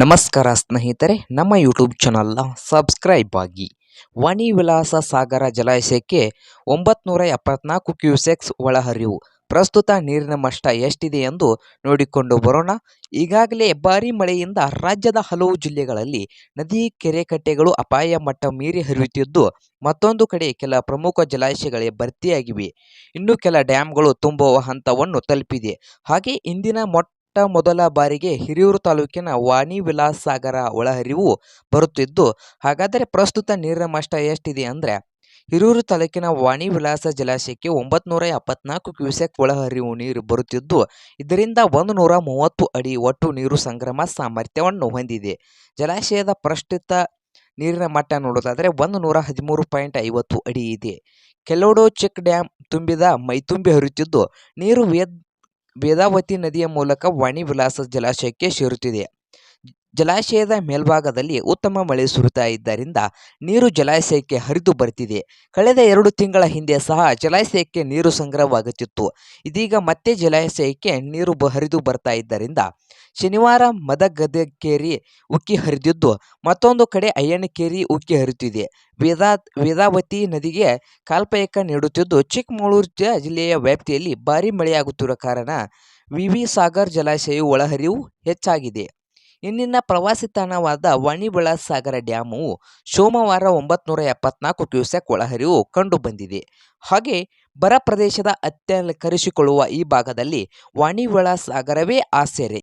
ನಮಸ್ಕಾರ ಸ್ನೇಹಿತರೆ, ನಮ್ಮ ಯೂಟ್ಯೂಬ್ ಚಾನಲ್ನ ಸಬ್ಸ್ಕ್ರೈಬ್ ಆಗಿ. ವಾಣಿ ವಿಲಾಸ ಸಾಗರ ಜಲಾಶಯಕ್ಕೆ ಒಂಬತ್ನೂರ ಎಪ್ಪತ್ನಾಲ್ಕು ಕ್ಯೂಸೆಕ್ಸ್ ಒಳಹರಿವು ಪ್ರಸ್ತುತ ನೀರಿನ ಮಟ್ಟ ಎಷ್ಟಿದೆ ಎಂದು ನೋಡಿಕೊಂಡು ಬರೋಣ. ಈಗಾಗಲೇ ಭಾರೀ ಮಳೆಯಿಂದ ರಾಜ್ಯದ ಹಲವು ಜಿಲ್ಲೆಗಳಲ್ಲಿ ನದಿ, ಕೆರೆ ಕಟ್ಟೆಗಳು ಅಪಾಯ ಮಟ್ಟ ಮೀರಿ ಹರಿಯುತ್ತಿದ್ದು, ಮತ್ತೊಂದು ಕಡೆ ಕೆಲ ಪ್ರಮುಖ ಜಲಾಶಯಗಳೇ ಭರ್ತಿಯಾಗಿವೆ. ಇನ್ನು ಕೆಲ ಡ್ಯಾಂಗಳು ತುಂಬುವ ಹಂತವನ್ನು ತಲುಪಿದೆ. ಹಾಗೆ ಇಂದಿನ ಮೊಟ್ಟ ಮೊದಲ ಬಾರಿಗೆ ಹಿರಿಯೂರು ತಾಲೂಕಿನ ವಾಣಿ ವಿಲಾಸ್ ಸಾಗರ ಒಳಹರಿವು ಬರುತ್ತಿದ್ದು, ಹಾಗಾದರೆ ಪ್ರಸ್ತುತ ನೀರಿನ ಮಟ್ಟ ಎಷ್ಟಿದೆ ಅಂದರೆ, ಹಿರಿಯೂರು ತಾಲೂಕಿನ ವಾಣಿ ವಿಲಾಸ ಜಲಾಶಯಕ್ಕೆ ಒಂಬತ್ನೂರ ಎಪ್ಪತ್ನಾಲ್ಕು ಕ್ಯೂಸೆಕ್ ಒಳಹರಿವು ನೀರು ಬರುತ್ತಿದ್ದು, ಇದರಿಂದ ಒಂದು ನೂರ ಮೂವತ್ತು ಅಡಿ ಒಟ್ಟು ನೀರು ಸಂಗ್ರಹ ಸಾಮರ್ಥ್ಯವನ್ನು ಹೊಂದಿದೆ. ಜಲಾಶಯದ ಪ್ರಸ್ತುತ ನೀರಿನ ಮಟ್ಟ ನೋಡೋದಾದರೆ ಒಂದು ನೂರ ಹದಿಮೂರು ಪಾಯಿಂಟ್ ಐವತ್ತು ಅಡಿ ಇದೆ. ಕೆಲೋಡೋ ಚೆಕ್ ಡ್ಯಾಂ ತುಂಬಿದ ಮೈತುಂಬಿ ಹರಿಯುತ್ತಿದ್ದು, ನೀರು ವೇದ್ ವೇದಾವತಿ ನದಿಯ ಮೂಲಕ ವಾಣಿ ವಿಲಾಸ ಜಲಾಶಯಕ್ಕೆ ಸೇರುತ್ತಿದೆ. ಜಲಾಶಯದ ಮೇಲ್ಭಾಗದಲ್ಲಿ ಉತ್ತಮ ಮಳೆ ಸುರಿತಾ ಇದ್ದರಿಂದ ನೀರು ಜಲಾಶಯಕ್ಕೆ ಹರಿದು ಬರ್ತಿದೆ. ಕಳೆದ ಎರಡು ತಿಂಗಳ ಹಿಂದೆ ಸಹ ಜಲಾಶಯಕ್ಕೆ ನೀರು ಸಂಗ್ರಹವಾಗುತ್ತಿತ್ತು. ಇದೀಗ ಮತ್ತೆ ಜಲಾಶಯಕ್ಕೆ ನೀರು ಹರಿದು ಬರ್ತಾ ಇದ್ದರಿಂದ ಶನಿವಾರ ಮದಗದಕೇರಿ ಉಕ್ಕಿ ಹರಿದಿದ್ದು ಮತ್ತೊಂದು ಕಡೆ ಅಯ್ಯನಕೇರಿ ಉಕ್ಕಿ ಹರಿಯುತ್ತಿದೆ ವೇದಾ, ವೇದಾವತಿ ನದಿಗೆ ಕಾಲ್ಪಯಕ ನೀಡುತ್ತಿದ್ದು ಚಿಕ್ಕಮಗಳೂರು ಜಿಲ್ಲೆಯ ವ್ಯಾಪ್ತಿಯಲ್ಲಿ ಭಾರೀ ಮಳೆಯಾಗುತ್ತಿರುವ ಕಾರಣ ವಿವಿ ಸಾಗರ್ ಜಲಾಶಯವು ಒಳಹರಿವು ಹೆಚ್ಚಾಗಿದೆ. ಇಲ್ಲಿನ ಪ್ರವಾಸಿ ತಾಣವಾದ ವಾಣಿಬಳ ಸಾಗರ ಡ್ಯಾಮು ಸೋಮವಾರ ಒಂಬತ್ನೂರ ಎಪ್ಪತ್ನಾಲ್ಕು ಕ್ಯೂಸೆಕ್ ಒಳಹರಿವು ಕಂಡುಬಂದಿದೆ ಹಾಗೆ ಬರ ಪ್ರದೇಶದ ಅತ್ಯಂತ ಕರೆಸಿಕೊಳ್ಳುವ ಈ ಭಾಗದಲ್ಲಿ ವಾಣಿವಿಳಾಸಾಗರವೇ ಸಾಗರವೇ ಆಸರೆ